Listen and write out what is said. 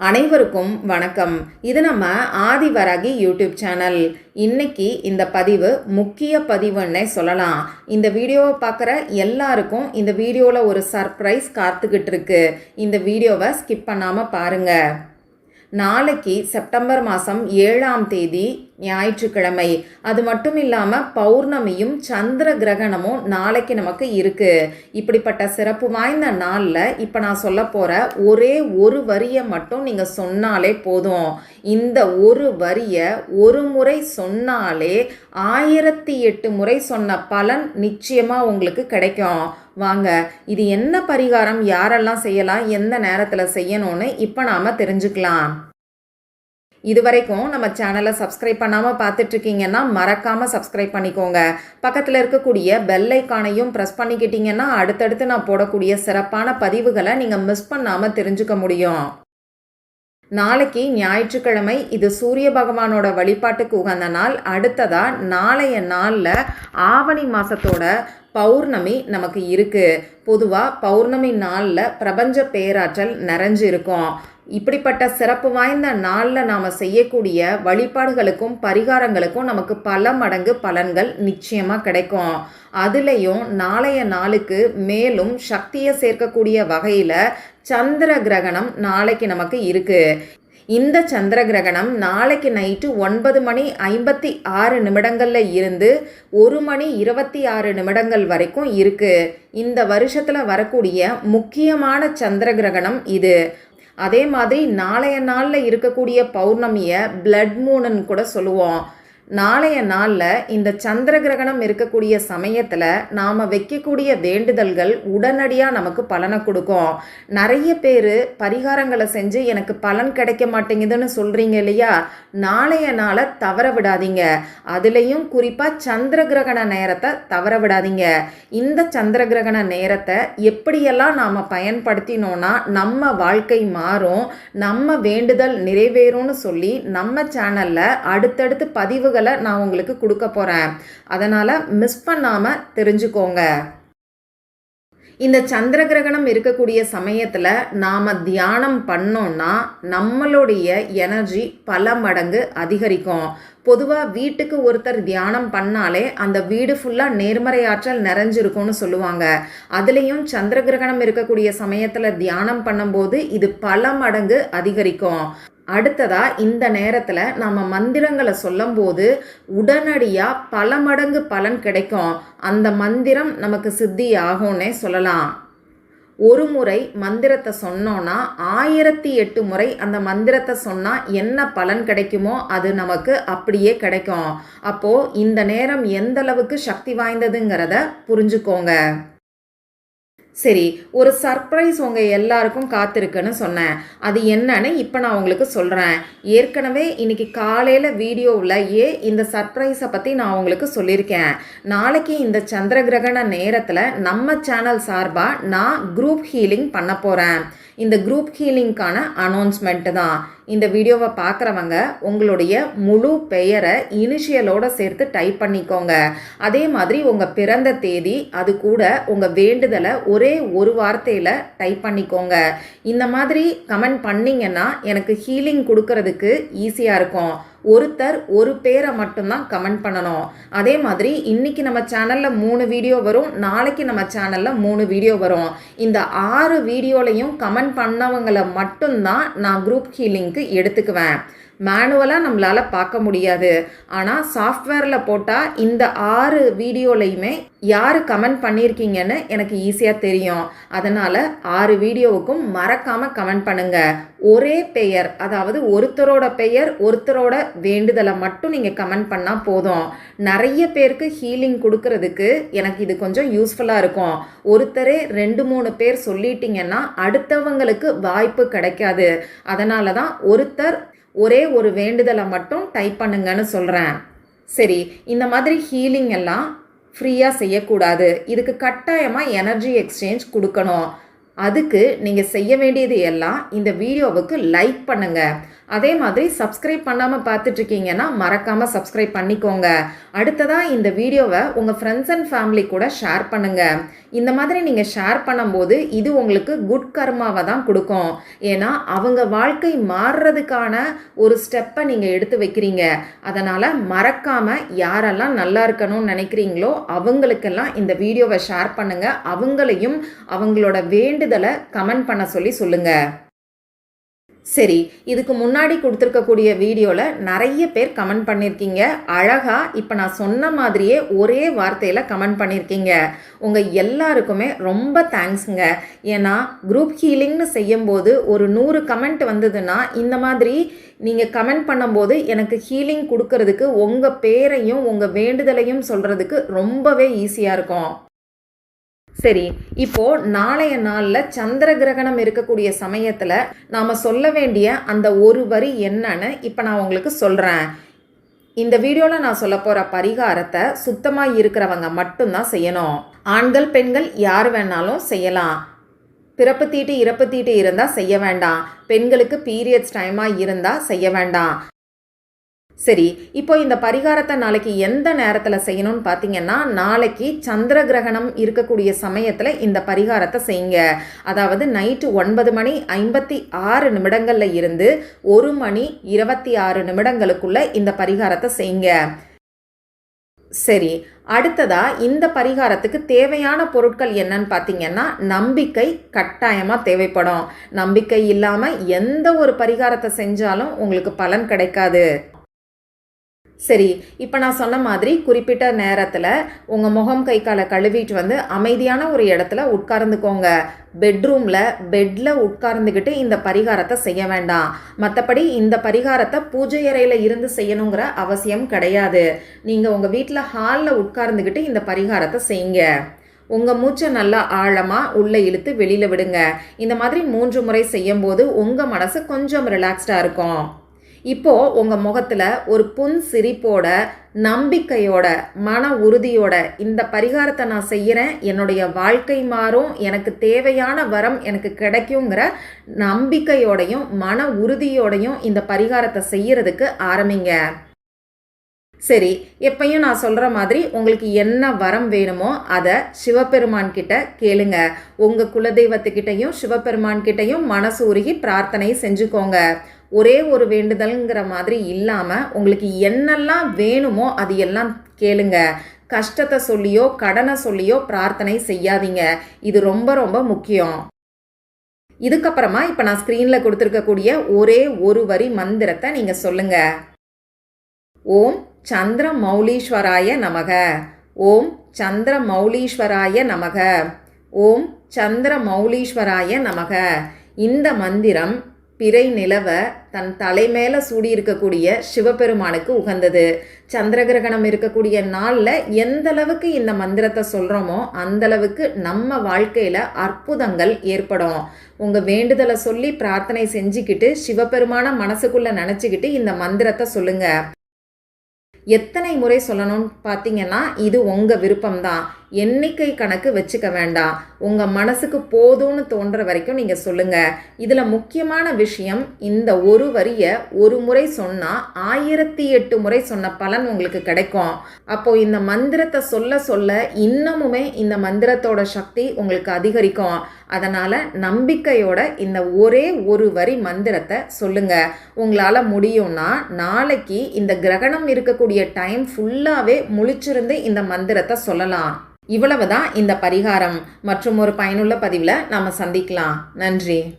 அனைவருக்கும் வணக்கம். இது நம்ம ஆதிவராகி யூடியூப் சேனல். இன்னைக்கு இந்த பதிவு முக்கிய பதிவுன்னே சொல்லலாம். இந்த வீடியோவை பார்க்குற எல்லாருக்கும் இந்த வீடியோவில் ஒரு சர்ப்ரைஸ் காத்துக்கிட்டு இருக்கு. இந்த வீடியோவை ஸ்கிப் பண்ணாமல் பாருங்கள் நாளைக்கு செப்டம்பர் மாதம் ஏழாம் தேதி ஞாயிற்றுக்கிழமை. அது மட்டும் இல்லாமல் பௌர்ணமியும் சந்திர கிரகணமும் நாளைக்கு நமக்கு இருக்குது இப்படிப்பட்ட சிறப்பு வாய்ந்த நாளில் இப்போ நான் சொல்ல போகிற ஒரே ஒரு வரியை மட்டும் நீங்கள் சொன்னாலே போதும். இந்த ஒரு வரியை ஒரு முறை சொன்னாலே ஆயிரத்தி எட்டு முறை சொன்ன பலன் நிச்சயமாக உங்களுக்கு கிடைக்கும். வாங்க இது என்ன பரிகாரம்? யாரெல்லாம் செய்யலாம்? எந்த நேரத்தில் செய்யணும்னு இப்போ நாம் தெரிஞ்சுக்கலாம். இது வரைக்கும் நம்ம சேனலை சப்ஸ்கிரைப் பண்ணாமல் பார்த்துட்ருக்கீங்கன்னா மறக்காமல் சப்ஸ்கிரைப் பண்ணிக்கோங்க. பக்கத்தில் இருக்கக்கூடிய பெல் ஐக்கானையும் ப்ரெஸ் பண்ணிக்கிட்டீங்கன்னா அடுத்தடுத்து நான் போடக்கூடிய சிறப்பான பதிவுகளை நீங்கள் மிஸ் பண்ணாமல் தெரிஞ்சுக்க முடியும். நாளைக்கு ஞாயிற்றுக்கிழமை இது சூரிய பகவானோட வழிபாட்டுக்கு உகந்த நாள். அடுத்ததாக நாளைய நாளில் ஆவணி மாதத்தோட பௌர்ணமி நமக்கு இருக்குது பொதுவாக பௌர்ணமி நாளில் பிரபஞ்ச பேராற்றல் நிறைஞ்சு இருக்கும் இப்படிப்பட்ட சிறப்பு வாய்ந்த நாளில் நாம் செய்யக்கூடிய வழிபாடுகளுக்கும் பரிகாரங்களுக்கும் நமக்கு பல மடங்கு பலன்கள் நிச்சயமாக கிடைக்கும். அதுலேயும் நாளைய நாளுக்கு மேலும் சக்தியை சேர்க்கக்கூடிய வகையில் சந்திர கிரகணம் நாளைக்கு நமக்கு இருக்குது இந்த சந்திர கிரகணம் நாளைக்கு நைட்டு ஒன்பது மணி ஐம்பத்தி ஆறு நிமிடங்களில் இருந்து ஒரு மணி இருபத்தி ஆறு நிமிடங்கள் வரைக்கும் இருக்குது இந்த வருஷத்தில் வரக்கூடிய முக்கியமான சந்திர கிரகணம் இது. அதே மாதிரி நாளைய நாளில் இருக்கக்கூடிய பௌர்ணமியை பிளட் மூணுன்னு கூட சொல்லுவோம். நாளைய நாளில் இந்த சந்திர கிரகணம் இருக்கக்கூடிய சமயத்தில் நாம் வைக்கக்கூடிய வேண்டுதல்கள் உடனடியாக நமக்கு பலனை கொடுக்கும். நிறைய பேர் பரிகாரங்களை செஞ்சு எனக்கு பலன் கிடைக்க மாட்டேங்குதுன்னு சொல்கிறீங்க இல்லையா? நாளைய நாளை தவற விடாதீங்க. அதுலேயும் குறிப்பாக சந்திர கிரகண நேரத்தை தவற விடாதீங்க. இந்த சந்திர கிரகண நேரத்தை எப்படியெல்லாம் நாம் பயன்படுத்தினோன்னா நம்ம வாழ்க்கை மாறும். நம்ம வேண்டுதல் நிறைவேறும்னு சொல்லி நம்ம சேனலில் அடுத்தடுத்து பதிவு பதிவுகளை நான் உங்களுக்கு கொடுக்க போகிறேன் அதனால் மிஸ் பண்ணாமல் தெரிஞ்சுக்கோங்க. இந்த சந்திர கிரகணம் இருக்கக்கூடிய சமயத்தில் நாம் தியானம் பண்ணோன்னா நம்மளுடைய எனர்ஜி பல மடங்கு அதிகரிக்கும். பொதுவாக வீட்டுக்கு ஒருத்தர் தியானம் பண்ணாலே அந்த வீடு ஃபுல்லாக நேர்மறை ஆற்றல் நிறைஞ்சிருக்கும்னு சொல்லுவாங்க. அதுலேயும் சந்திர கிரகணம் இருக்கக்கூடிய சமயத்தில் தியானம் பண்ணும்போது இது பல மடங்கு அதிகரிக்கும். அடுத்ததாக இந்த நேரத்தில் நம்ம மந்திரங்களை சொல்லும்போது உடனடியாக பல மடங்கு பலன் கிடைக்கும். அந்த மந்திரம் நமக்கு சித்தி ஆகும்னே சொல்லலாம். ஒரு முறை மந்திரத்தை சொன்னோன்னா ஆயிரத்தி எட்டு முறை அந்த மந்திரத்தை சொன்னால் என்ன பலன் கிடைக்குமோ அது நமக்கு அப்படியே கிடைக்கும். அப்போது இந்த நேரம் எந்தளவுக்கு சக்தி வாய்ந்ததுங்கிறத புரிஞ்சுக்கோங்க. சரி ஒரு சர்ப்ரைஸ் உங்கள் எல்லாருக்கும் காத்திருக்குன்னு சொன்னேன். அது என்னன்னு இப்போ நான் உங்களுக்கு சொல்கிறேன் ஏற்கனவே இன்றைக்கி காலையில் வீடியோவில் ஏ இந்த சர்ப்ரைஸை பற்றி நான் உங்களுக்கு சொல்லியிருக்கேன். நாளைக்கு இந்த சந்திர கிரகண நேரத்தில் நம்ம சேனல் சார்பாக நான் குரூப் ஹீலிங் பண்ண போகிறேன் இந்த குரூப் ஹீலிங்க்கான அனௌன்ஸ்மெண்ட்டு தான். இந்த வீடியோவை பார்க்குறவங்க உங்களுடைய முழு பெயரை இனிஷியலோடு சேர்த்து டைப் பண்ணிக்கோங்க. அதே மாதிரி உங்கள் பிறந்த தேதி அது கூட உங்கள் வேண்டுதலை ஒரே ஒரு வார்த்தையில் டைப் பண்ணிக்கோங்க. இந்த மாதிரி கமெண்ட் பண்ணிங்கன்னா எனக்கு ஹீலிங் கொடுக்கறதுக்கு ஈஸியாக இருக்கும். ஒருத்தர் ஒரு பேரை மட்டும்தான் கமெண்ட் பண்ணணும். அதே மாதிரி இன்னைக்கு நம்ம சேனலில் மூணு வீடியோ வரும். நாளைக்கு நம்ம சேனலில் மூணு வீடியோ வரும். இந்த ஆறு வீடியோலையும் கமெண்ட் பண்ணவங்களை மட்டும்தான் நான் குரூப் ஹீலிங்க்கு எடுத்துக்குவேன். மேனுவலாக நம்மளால் பார்க்க முடியாது. ஆனால் சாஃப்ட்வேரில் போட்டால் இந்த ஆறு வீடியோலையுமே யார் கமெண்ட் பண்ணியிருக்கீங்கன்னு எனக்கு ஈஸியாக தெரியும். அதனால் ஆறு வீடியோவுக்கும் மறக்காமல் கமெண்ட் பண்ணுங்கள் ஒரே பெயர் அதாவது ஒருத்தரோட பெயர் ஒருத்தரோட வேண்டுதலை மட்டும் நீங்கள் கமெண்ட் பண்ணால் போதும். நிறைய பேருக்கு ஹீலிங் கொடுக்கறதுக்கு எனக்கு இது கொஞ்சம் யூஸ்ஃபுல்லாக இருக்கும். ஒருத்தரே ரெண்டு மூணு பேர் சொல்லிட்டீங்கன்னா அடுத்தவங்களுக்கு வாய்ப்பு கிடைக்காது. அதனால தான் ஒருத்தர் ஒரே ஒரு வேண்டுதலை மட்டும் டைப் பண்ணுங்கன்னு சொல்கிறேன் சரி இந்த மாதிரி ஹீலிங் எல்லாம் ஃப்ரீயாக செய்யக்கூடாது. இதுக்கு கட்டாயமாக எனர்ஜி எக்ஸ்சேஞ்ச் கொடுக்கணும். அதுக்கு நீங்கள் செய்ய வேண்டியது எல்லாம் இந்த வீடியோவுக்கு லைக் பண்ணுங்கள் அதே மாதிரி சப்ஸ்கிரைப் பண்ணாமல் பார்த்துட்ருக்கீங்கன்னா மறக்காமல் சப்ஸ்கிரைப் பண்ணிக்கோங்க. அடுத்ததாக இந்த வீடியோவை உங்கள் ஃப்ரெண்ட்ஸ் அண்ட் ஃபேமிலி கூட ஷேர் பண்ணுங்கள் இந்த மாதிரி நீங்கள் ஷேர் பண்ணும்போது இது உங்களுக்கு குட் கர்மாவை தான் கொடுக்கும். ஏன்னா அவங்க வாழ்க்கை மாறுறதுக்கான ஒரு ஸ்டெப்பை நீங்கள் எடுத்து வைக்கிறீங்க. அதனால் மறக்காமல் யாரெல்லாம் நல்லா இருக்கணும்னு நினைக்கிறீங்களோ அவங்களுக்கெல்லாம் இந்த வீடியோவை ஷேர் பண்ணுங்கள் அவங்களையும் அவங்களோட வேண்டுதலை கமெண்ட் பண்ண சொல்லி சொல்லுங்கள் சரி இதுக்கு முன்னாடி கொடுத்துருக்கக்கூடிய வீடியோவில் நிறைய பேர் கமெண்ட் பண்ணியிருக்கீங்க அழகாக இப்போ நான் சொன்ன மாதிரியே ஒரே வார்த்தையில் கமெண்ட் பண்ணியிருக்கீங்க உங்கள் எல்லாருக்குமே ரொம்ப தேங்க்ஸுங்க ஏன்னா குரூப் ஹீலிங்னு செய்யும்போது ஒரு நூறு கமெண்ட் வந்ததுன்னா இந்த மாதிரி நீங்கள் கமெண்ட் பண்ணும்போது எனக்கு ஹீலிங் கொடுக்கறதுக்கு உங்கள் பேரையும் உங்கள் வேண்டுதலையும் சொல்கிறதுக்கு ரொம்பவே ஈஸியாக இருக்கும். சரி இப்போ நாளைய நாளில் சந்திர கிரகணம் இருக்கக்கூடிய சமயத்தில் நாம் சொல்ல வேண்டிய அந்த ஒரு வரி என்னன்னு இப்போ நான் உங்களுக்கு சொல்கிறேன் இந்த வீடியோவில் நான் சொல்ல போகிற பரிகாரத்தை சுத்தமாக இருக்கிறவங்க மட்டும்தான் செய்யணும். ஆண்கள் பெண்கள் யார் வேணாலும் செய்யலாம். பிறப்பு தீட்டு இறப்பு தீட்டு இருந்தால் செய்ய வேண்டாம். பெண்களுக்கு பீரியட்ஸ் டைமாக இருந்தால் செய்ய வேண்டாம். சரி இப்போ இந்த பரிகாரத்தை நாளைக்கு எந்த நேரத்தில் செய்யணும்னு பார்த்தீங்கன்னா நாளைக்கு சந்திர கிரகணம் இருக்கக்கூடிய சமயத்தில் இந்த பரிகாரத்தை செய்யுங்க. அதாவது நைட்டு ஒன்பது மணி ஐம்பத்தி ஆறு நிமிடங்களில் இருந்து ஒரு மணி இருபத்தி ஆறு நிமிடங்களுக்குள்ளே இந்த பரிகாரத்தை செய்யுங்க. சரி அடுத்ததாக இந்த பரிகாரத்துக்கு தேவையான பொருட்கள் என்னன்னு பார்த்தீங்கன்னா நம்பிக்கை கட்டாயமாக தேவைப்படும். நம்பிக்கை இல்லாமல் எந்த ஒரு பரிகாரத்தை செஞ்சாலும் உங்களுக்கு பலன் கிடைக்காது. சரி இப்போ நான் சொன்ன மாதிரி குறிப்பிட்ட நேரத்தில் உங்கள் முகம் கை காலை கழுவிட்டு வந்து அமைதியான ஒரு இடத்துல உட்கார்ந்துக்கோங்க. பெட்ரூமில் பெட்டில் உட்கார்ந்துக்கிட்டு இந்த பரிகாரத்தை செய்ய வேண்டாம். மற்றபடி இந்த பரிகாரத்தை பூஜை அறையில் இருந்து செய்யணுங்கிற அவசியம் கிடையாது. நீங்கள் உங்கள் வீட்டில் ஹாலில் உட்கார்ந்துக்கிட்டு இந்த பரிகாரத்தை செய்யுங்க. உங்கள் மூச்சை நல்லா ஆழமாக உள்ளே இழுத்து வெளியில் விடுங்க. இந்த மாதிரி மூன்று முறை செய்யும்போது உங்கள் மனசு கொஞ்சம் ரிலாக்ஸ்டாக இருக்கும். இப்போது உங்கள் முகத்தில் ஒரு புன் சிரிப்போட நம்பிக்கையோட மன உறுதியோட இந்த பரிகாரத்தை நான் செய்கிறேன் என்னுடைய வாழ்க்கை மாறும். எனக்கு தேவையான வரம் எனக்கு கிடைக்குங்கிற நம்பிக்கையோடையும் மன உறுதியோடையும் இந்த பரிகாரத்தை செய்கிறதுக்கு ஆரம்பிங்க. சரி எப்பையும் நான் சொல்கிற மாதிரி உங்களுக்கு என்ன வரம் வேணுமோ அதை சிவபெருமான் கிட்ட கேளுங்க. உங்கள் குலதெய்வத்துக்கிட்டையும் சிவபெருமான் கிட்டையும் மனசு உருகி பிரார்த்தனை செஞ்சுக்கோங்க. ஒரே ஒரு வேண்டுதல்ங்கிற மாதிரி இல்லாமல் உங்களுக்கு என்னெல்லாம் வேணுமோ அது எல்லாம் கேளுங்க. கஷ்டத்தை சொல்லியோ கடனை சொல்லியோ பிரார்த்தனை செய்யாதீங்க. இது ரொம்ப ரொம்ப முக்கியம். இதுக்கப்புறமா இப்போ நான் ஸ்க்ரீனில் கொடுத்துருக்கக்கூடிய ஒரே ஒரு வரி மந்திரத்தை நீங்கள் சொல்லுங்க. ஓம் சந்திர மௌலீஸ்வராய நமக. ஓம் சந்திர மௌலீஸ்வராய நமக. ஓம் சந்திர மௌலீஸ்வராய நமக. இந்த மந்திரம் பிறை நிலவ தன் தலைமேல சூடி இருக்கக்கூடிய சிவபெருமானுக்கு உகந்தது. சந்திர கிரகணம் இருக்கக்கூடிய நாளில் எந்த அளவுக்கு இந்த மந்திரத்தை சொல்கிறோமோ அந்த அளவுக்கு நம்ம வாழ்க்கையில் அற்புதங்கள் ஏற்படும். உங்கள் வேண்டுதலை சொல்லி பிரார்த்தனை செஞ்சுக்கிட்டு சிவபெருமான மனசுக்குள்ளே நினச்சிக்கிட்டு இந்த மந்திரத்தை சொல்லுங்கள் எத்தனை முறை சொல்லணும்னு பார்த்தீங்கன்னா இது உங்கள் விருப்பம்தான். எண்ணிக்கை கணக்கு வச்சுக்க வேண்டாம். உங்கள் மனசுக்கு போதும்னு தோன்ற வரைக்கும் நீங்கள் சொல்லுங்கள் இதில் முக்கியமான விஷயம் இந்த ஒரு வரியை ஒரு முறை சொன்னால் ஆயிரத்தி எட்டு முறை சொன்ன பலன் உங்களுக்கு கிடைக்கும். அப்போது இந்த மந்திரத்தை சொல்ல சொல்ல இன்னமுமே இந்த மந்திரத்தோட சக்தி உங்களுக்கு அதிகரிக்கும். அதனால் நம்பிக்கையோட இந்த ஒரே ஒரு வரி மந்திரத்தை சொல்லுங்கள் உங்களால் முடியும்னா நாளைக்கு இந்த கிரகணம் இருக்கக்கூடிய டைம் ஃபுல்லாகவே முழிச்சிருந்து இந்த மந்திரத்தை சொல்லலாம். இவ்வளவுதான் இந்த பரிகாரம். மற்றும் ஒரு பயனுள்ள பதிவில் நாம் சந்திக்கலாம். நன்றி.